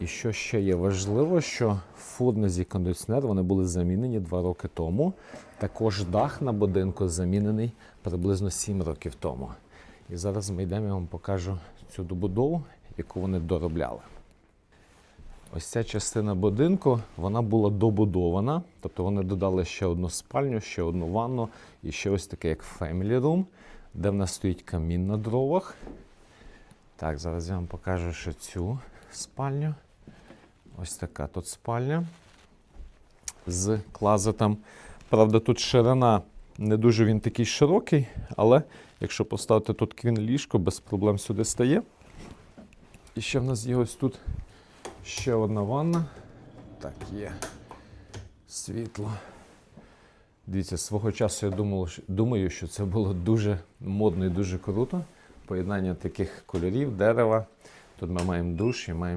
І що ще є важливо, що фурнезі і кондиціонер вони були замінені два роки тому. Також дах на будинку замінений приблизно 7 років тому. І зараз ми йдемо, я вам покажу цю добудову, яку вони доробляли. Ось ця частина будинку вона була добудована, тобто вони додали ще одну спальню, ще одну ванну і ще ось таке, як family room, де в нас стоїть камін на дровах. Так, зараз я вам покажу ще цю спальню. Ось така тут спальня з клазетом. Правда, тут ширина не дуже він такий широкий, але якщо поставити тут квін ліжко, без проблем сюди стає. І ще в нас є ось тут ще одна ванна. Так, є світло. Дивіться, свого часу я думав, думаю, що це було дуже модно і дуже круто. Поєднання таких кольорів, дерева. Тут ми маємо душ і маємо